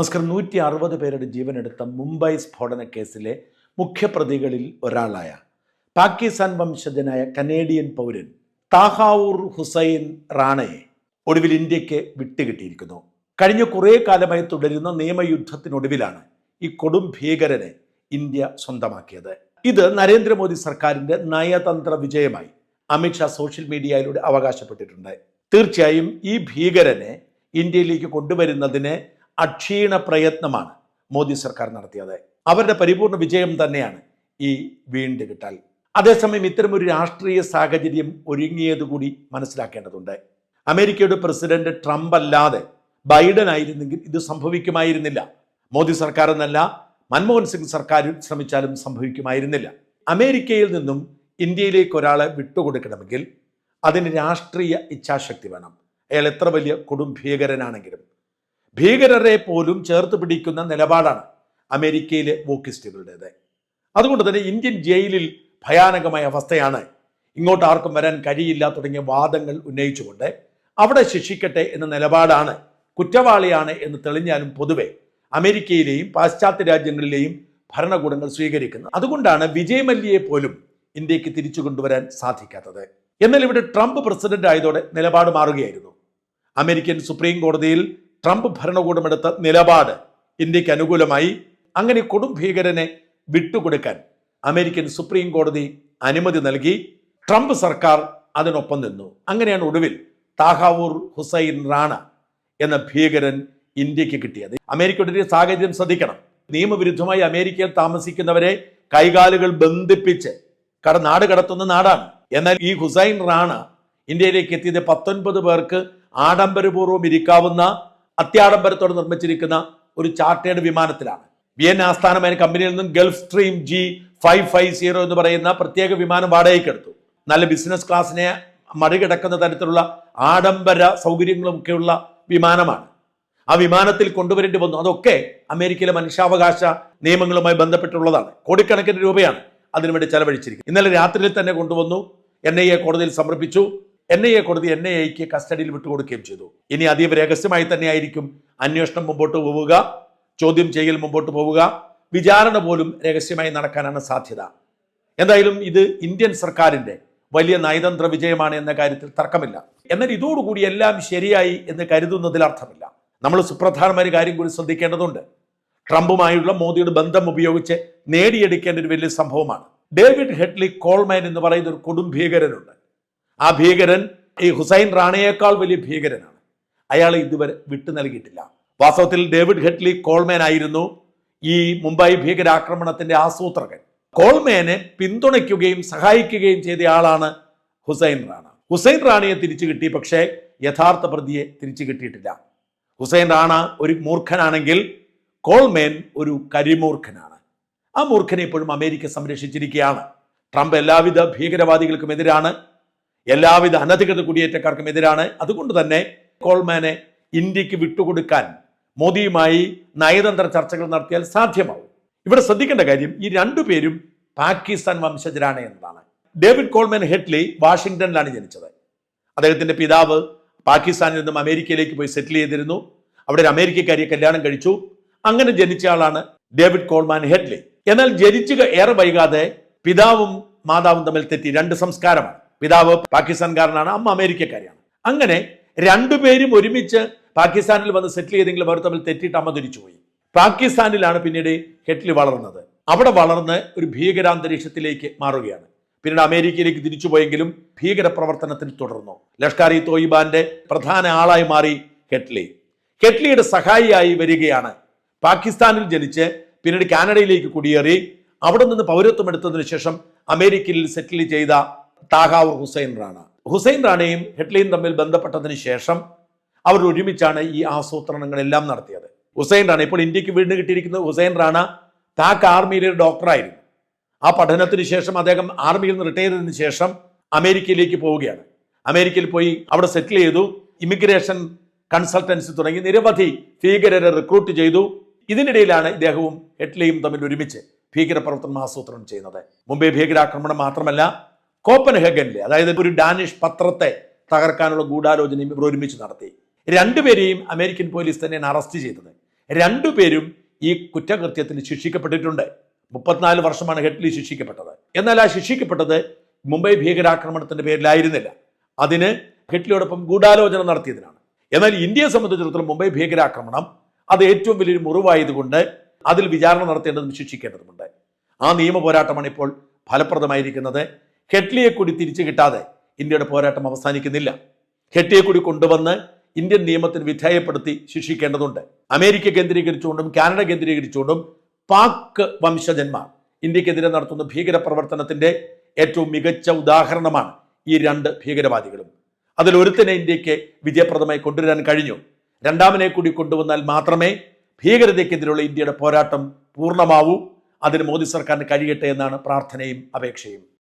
നമസ്കാരം. നൂറ്റി അറുപത് പേരുടെ ജീവനെടുത്ത മുംബൈ സ്ഫോടന കേസിലെ മുഖ്യപ്രതികളിൽ ഒരാളായ പാകിസ്ഥാൻ വംശജനായ കനേഡിയൻ പൗരൻ താഹാവൂർ ഹുസൈൻ റാണയെ ഒടുവിൽ ഇന്ത്യയ്ക്ക് വിട്ടുകിട്ടിയിരിക്കുന്നു. കഴിഞ്ഞ കുറേ കാലമായി തുടരുന്ന നിയമയുദ്ധത്തിനൊടുവിലാണ് ഈ കൊടും ഭീകരനെ ഇന്ത്യ സ്വന്തമാക്കിയത്. ഇത് നരേന്ദ്രമോദി സർക്കാരിന്റെ നയതന്ത്ര വിജയമായി അമിത്ഷാ സോഷ്യൽ മീഡിയയിലൂടെ അവകാശപ്പെട്ടിട്ടുണ്ട്. തീർച്ചയായും ഈ ഭീകരനെ ഇന്ത്യയിലേക്ക് കൊണ്ടുവരുന്നതിന് അക്ഷീണ പ്രയത്നമാണ് മോദി സർക്കാർ നടത്തിയത്. അവരുടെ പരിപൂർണ വിജയം തന്നെയാണ് ഈ വീണ്ടും കിട്ടാൽ. അതേസമയം ഒരു രാഷ്ട്രീയ സാഹചര്യം ഒരുങ്ങിയതുകൂടി മനസ്സിലാക്കേണ്ടതുണ്ട്. അമേരിക്കയുടെ പ്രസിഡന്റ് ട്രംപ് അല്ലാതെ ബൈഡൻ ആയിരുന്നെങ്കിൽ ഇത് സംഭവിക്കുമായിരുന്നില്ല. മോദി സർക്കാർ എന്നല്ല മൻമോഹൻ സിംഗ് സർക്കാർ ശ്രമിച്ചാലും സംഭവിക്കുമായിരുന്നില്ല. അമേരിക്കയിൽ നിന്നും ഇന്ത്യയിലേക്ക് ഒരാളെ വിട്ടുകൊടുക്കണമെങ്കിൽ അതിന് രാഷ്ട്രീയ ഇച്ഛാശക്തി വേണം. അയാൾ എത്ര വലിയ കൊടും ഭീകരനാണെങ്കിലും ഭീകരരെ പോലും ചേർത്ത് പിടിക്കുന്ന നിലപാടാണ് അമേരിക്കയിലെ വോക്കിസ്റ്റുകളുടേത്. അതുകൊണ്ട് തന്നെ ഇന്ത്യൻ ജയിലിൽ ഭയാനകമായ അവസ്ഥയാണ്. ഇങ്ങോട്ട് ആർക്കും വരാൻ കഴിയില്ല തുടങ്ങിയ വാദങ്ങൾ ഉന്നയിച്ചുകൊണ്ട് അവിടെ ശിക്ഷിക്കട്ടെ എന്ന നിലപാടാണ് കുറ്റവാളിയാണ് എന്ന് തെളിഞ്ഞാലും പൊതുവെ അമേരിക്കയിലെയും പാശ്ചാത്യ രാജ്യങ്ങളിലെയും ഭരണകൂടങ്ങൾ സ്വീകരിക്കുന്നത്. അതുകൊണ്ടാണ് വിജയ് മല്യയെ പോലും ഇന്ത്യയ്ക്ക് തിരിച്ചു കൊണ്ടുവരാൻ സാധിക്കാത്തത്. എന്നാൽ ഇവിടെ ട്രംപ് പ്രസിഡന്റ് ആയതോടെ നിലപാട് മാറുകയായിരുന്നു. അമേരിക്കൻ സുപ്രീം കോടതിയിൽ ട്രംപ് ഭരണകൂടമെടുത്ത നിലപാട് ഇന്ത്യയ്ക്ക് അനുകൂലമായി. അങ്ങനെ കൊടും ഭീകരനെ വിട്ടുകൊടുക്കാൻ അമേരിക്കൻ സുപ്രീം കോടതി അനുമതി നൽകി. ട്രംപ് സർക്കാർ അതിനൊപ്പം നിന്നു. അങ്ങനെയാണ് ഒടുവിൽ താഹാവൂർ ഹുസൈൻ റാണ എന്ന ഭീകരൻ ഇന്ത്യയ്ക്ക് കിട്ടിയത്. അമേരിക്കയുടെ ഒരു സാഹചര്യം ശ്രദ്ധിക്കണം. നിയമവിരുദ്ധമായി അമേരിക്കയിൽ താമസിക്കുന്നവരെ കൈകാലുകൾ ബന്ധിപ്പിച്ച് കട നാട് കടത്തുന്ന നാടാണ്. എന്നാൽ ഈ ഹുസൈൻ റാണ ഇന്ത്യയിലേക്ക് എത്തിയത് പത്തൊൻപത് പേർക്ക് ആഡംബരപൂർവം ഇരിക്കാവുന്ന അത്യാഡംബരത്തോടെ നിർമ്മിച്ചിരിക്കുന്ന ഒരു ചാർട്ടേഡ് വിമാനത്തിലാണ്. വിയൻ ആസ്ഥാനമായ കമ്പനിയിൽ നിന്നും Gulfstream G five five zero എന്ന് പറയുന്ന പ്രത്യേക വിമാനം വാടകയ്ക്ക് എടുത്തു. നല്ല ബിസിനസ് ക്ലാസ്സിനെ മറികടക്കുന്ന തരത്തിലുള്ള ആഡംബര സൗകര്യങ്ങളും ഒക്കെയുള്ള വിമാനമാണ്. ആ വിമാനത്തിൽ കൊണ്ടുവരേണ്ടി വന്നു. അതൊക്കെ അമേരിക്കയിലെ മനുഷ്യാവകാശ നിയമങ്ങളുമായി ബന്ധപ്പെട്ടുള്ളതാണ്. കോടിക്കണക്കിന് രൂപയാണ് അതിനുവേണ്ടി ചെലവഴിച്ചിരിക്കുന്നത്. ഇന്നലെ രാത്രിയിൽ തന്നെ കൊണ്ടുവന്നു. എൻ ഐ എ കോടതിയിൽ സമർപ്പിച്ചു. എൻ ഐ എ കോടതി എൻ ഐ എക്ക് കസ്റ്റഡിയിൽ വിട്ടുകൊടുക്കുകയും ചെയ്തു. ഇനി അതീവ രഹസ്യമായി തന്നെയായിരിക്കും അന്വേഷണം മുമ്പോട്ട് പോവുക ചോദ്യം ചെയ്യൽ മുമ്പോട്ട് പോവുക വിചാരണ പോലും രഹസ്യമായി നടക്കാനാണ് സാധ്യത. എന്തായാലും ഇത് ഇന്ത്യൻ സർക്കാരിന്റെ വലിയ നയതന്ത്ര വിജയമാണ് എന്ന കാര്യത്തിൽ തർക്കമില്ല. എന്നാൽ ഇതോടുകൂടി എല്ലാം ശരിയായി എന്ന് കരുതുന്നതിൽ അർത്ഥമില്ല. നമ്മൾ സുപ്രധാനമായ കാര്യം കൂടി ശ്രദ്ധിക്കേണ്ടതുണ്ട്. ട്രംപുമായുള്ള മോദിയുടെ ബന്ധം ഉപയോഗിച്ച് നേടിയെടുക്കേണ്ട ഒരു വലിയ സംഭവമാണ്. ഡേവിഡ് ഹെഡ്ലി കോൾമാൻ എന്ന് പറയുന്ന ഒരു കൊടും ഭീകരനുണ്ട് ആ ഭീകരൻ ഈ ഹുസൈൻ റാണയേക്കാൾ വലിയ ഭീകരനാണ്. അയാൾ ഇതുവരെ വിട്ടു നൽകിയിട്ടില്ല. വാസ്തവത്തിൽ ഡേവിഡ് ഹെഡ്ലി കോൾമാൻ ആയിരുന്നു ഈ മുംബൈ ഭീകരാക്രമണത്തിന്റെ ആസൂത്രകൻ. കോൾമേനെ പിന്തുണയ്ക്കുകയും സഹായിക്കുകയും ചെയ്ത ആളാണ് ഹുസൈൻ റാണ. ഹുസൈൻ റാണയെ തിരിച്ചു കിട്ടി പക്ഷേ യഥാർത്ഥ പ്രതിയെ തിരിച്ചു കിട്ടിയിട്ടില്ല. ഹുസൈൻ റാണ ഒരു മൂർഖനാണെങ്കിൽ കോൾമേൻ ഒരു കരിമൂർഖനാണ്. ആ മൂർഖനെ ഇപ്പോഴും അമേരിക്ക സംരക്ഷിച്ചിരിക്കുകയാണ്. ട്രംപ് എല്ലാവിധ ഭീകരവാദികൾക്കും എതിരാണ്. എല്ലാവിധ അനധികൃത കുടിയേറ്റക്കാർക്കും എതിരാണ്. അതുകൊണ്ട് തന്നെ കോൾമാനെ ഇന്ത്യയ്ക്ക് വിട്ടുകൊടുക്കാൻ മോദിയുമായി നയതന്ത്ര ചർച്ചകൾ നടത്തിയാൽ സാധ്യമാവും. ഇവിടെ ശ്രദ്ധിക്കേണ്ട കാര്യം ഈ രണ്ടു പേരും പാകിസ്ഥാൻ വംശജരാണ് എന്നതാണ്. ഡേവിഡ് കോൾമാൻ ഹെഡ്ലി വാഷിംഗ്ടണിലാണ് ജനിച്ചത്. അദ്ദേഹത്തിന്റെ പിതാവ് പാകിസ്ഥാനിൽ നിന്നും അമേരിക്കയിലേക്ക് പോയി സെറ്റിൽ ചെയ്തിരുന്നു. അവിടെ ഒരു അമേരിക്കക്കാരിയെ കല്യാണം കഴിച്ചു. അങ്ങനെ ജനിച്ച ആളാണ് ഡേവിഡ് കോൾമാൻ ഹെഡ്ലി. എന്നാൽ ജനിച്ചു ഏറെ വൈകാതെ പിതാവും മാതാവും തമ്മിൽ തെറ്റി. രണ്ട് സംസ്കാരമാണ്. പിതാവ് പാകിസ്ഥാൻകാരനാണ് അമ്മ അമേരിക്കക്കാരിയാണ്. അങ്ങനെ രണ്ടുപേരും ഒരുമിച്ച് പാകിസ്ഥാനിൽ വന്ന് സെറ്റിൽ ചെയ്തെങ്കിലും അവർ തമ്മിൽ തെറ്റിയിട്ട് അമ്മ തിരിച്ചുപോയി. പാകിസ്ഥാനിലാണ് പിന്നീട് ഹെറ്റ്ലി വളർന്നത്. അവിടെ വളർന്ന് ഒരു ഭീകരാന്തരീക്ഷത്തിലേക്ക് മാറുകയാണ്. പിന്നീട് അമേരിക്കയിലേക്ക് തിരിച്ചുപോയെങ്കിലും ഭീകര പ്രവർത്തനത്തിൽ തുടർന്നു. ലഷ്കർ ഇ തോയിബാന്റെ പ്രധാന ആളായി മാറി ഹെറ്റ്ലി. ഹെറ്റ്ലിയുടെ സഹായിയായി വരികയാണ്. പാകിസ്ഥാനിൽ ജനിച്ച് പിന്നീട് കാനഡയിലേക്ക് കുടിയേറി. അവിടെ നിന്ന് പൗരത്വം എടുത്തതിനു ശേഷം അമേരിക്കയിൽ സെറ്റിൽ ചെയ്ത താഹാവൂർ ഹുസൈൻ റാണ. ഹുസൈൻ റാണയും ഹിറ്റ്ലിയും തമ്മിൽ ബന്ധപ്പെട്ടതിന് ശേഷം അവർ ഒരുമിച്ചാണ് ഈ ആസൂത്രണങ്ങളെല്ലാം നടത്തിയത്. ഹുസൈൻ റാണ ഇപ്പോൾ ഇന്ത്യയ്ക്ക് വീണ്ടും കിട്ടിയിരിക്കുന്നത് ഹുസൈൻ റാണ താക്ക് ആർമിയിലെ ഒരു ഡോക്ടറായിരുന്നു. ആ പഠനത്തിന് ശേഷം അദ്ദേഹം ആർമിയിൽ നിന്ന് റിട്ടയർ ചെയ്തതിന് ശേഷം അമേരിക്കയിലേക്ക് പോവുകയാണ്. അമേരിക്കയിൽ പോയി അവിടെ സെറ്റിൽ ചെയ്തു. ഇമിഗ്രേഷൻ കൺസൾട്ടൻസി തുടങ്ങി. നിരവധി ഭീകരരെ റിക്രൂട്ട് ചെയ്തു. ഇതിനിടയിലാണ് ഇദ്ദേഹവും ഹെറ്റ്ലിയും തമ്മിൽ ഒരുമിച്ച് ഭീകരപ്രവർത്തനം ആസൂത്രണം ചെയ്യുന്നത്. മുംബൈ ഭീകരാക്രമണം മാത്രമല്ല കോപ്പൻഹേഗനിലെ അതായത് ഒരു ഡാനിഷ് പത്രത്തെ തകർക്കാനുള്ള ഗൂഢാലോചനയും ഇവർ ഒരുമിച്ച് നടത്തി. രണ്ടുപേരെയും അമേരിക്കൻ പോലീസ് തന്നെയാണ് അറസ്റ്റ് ചെയ്തത്. രണ്ടുപേരും ഈ കുറ്റകൃത്യത്തിന് ശിക്ഷിക്കപ്പെട്ടിട്ടുണ്ട്. മുപ്പത്തിനാല് വർഷമാണ് ഹെഡ്ലി ശിക്ഷിക്കപ്പെട്ടത്. എന്നാൽ ആ ശിക്ഷിക്കപ്പെട്ടത് മുംബൈ ഭീകരാക്രമണത്തിന്റെ പേരിലായിരുന്നില്ല. അതിന് ഹെഡ്ലിയോടൊപ്പം ഗൂഢാലോചന നടത്തിയതിനാണ്. എന്നാൽ ഇന്ത്യയെ സംബന്ധിച്ചിടത്തോളം മുംബൈ ഭീകരാക്രമണം അത് ഏറ്റവും വലിയൊരു മുറിവായതുകൊണ്ട് അതിൽ വിചാരണ നടത്തേണ്ടതും ശിക്ഷിക്കേണ്ടതുമുണ്ട്. ആ നിയമ പോരാട്ടമാണ് ഇപ്പോൾ ഫലപ്രദമായിരിക്കുന്നത്. ഹെഡ്ലിയെ കൂടി തിരിച്ചു കിട്ടാതെ ഇന്ത്യയുടെ പോരാട്ടം അവസാനിക്കുന്നില്ല. ഹെഡ്ലിയെ കൂടി കൊണ്ടുവന്ന് ഇന്ത്യൻ നിയമത്തിന് വിധേയപ്പെടുത്തി ശിക്ഷിക്കേണ്ടതുണ്ട്. അമേരിക്ക കേന്ദ്രീകരിച്ചുകൊണ്ടും കാനഡ കേന്ദ്രീകരിച്ചുകൊണ്ടും പാക് വംശജന്മാർ ഇന്ത്യക്കെതിരെ നടത്തുന്ന ഭീകര പ്രവർത്തനത്തിന്റെ ഏറ്റവും മികച്ച ഉദാഹരണമാണ് ഈ രണ്ട് ഭീകരവാദികളും. അതിൽ ഒരുത്തിനെ ഇന്ത്യയ്ക്ക് വിജയപ്രദമായി കൊണ്ടുവരാൻ കഴിഞ്ഞു. രണ്ടാമനെ കൂടി കൊണ്ടുവന്നാൽ മാത്രമേ ഭീകരതയ്ക്കെതിരെയുള്ള ഇന്ത്യയുടെ പോരാട്ടം പൂർണമാവൂ. അതിന് മോദി സർക്കാരിന് കഴിയട്ടെ എന്നാണ് പ്രാർത്ഥനയും അപേക്ഷയും.